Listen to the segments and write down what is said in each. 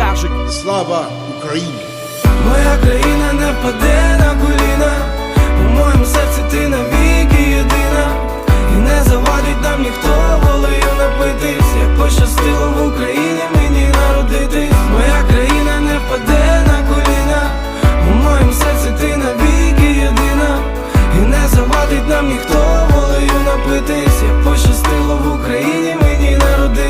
кажуть. Слава Україні! Моя країна не впаде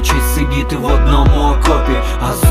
честь сидіти в одному окопі,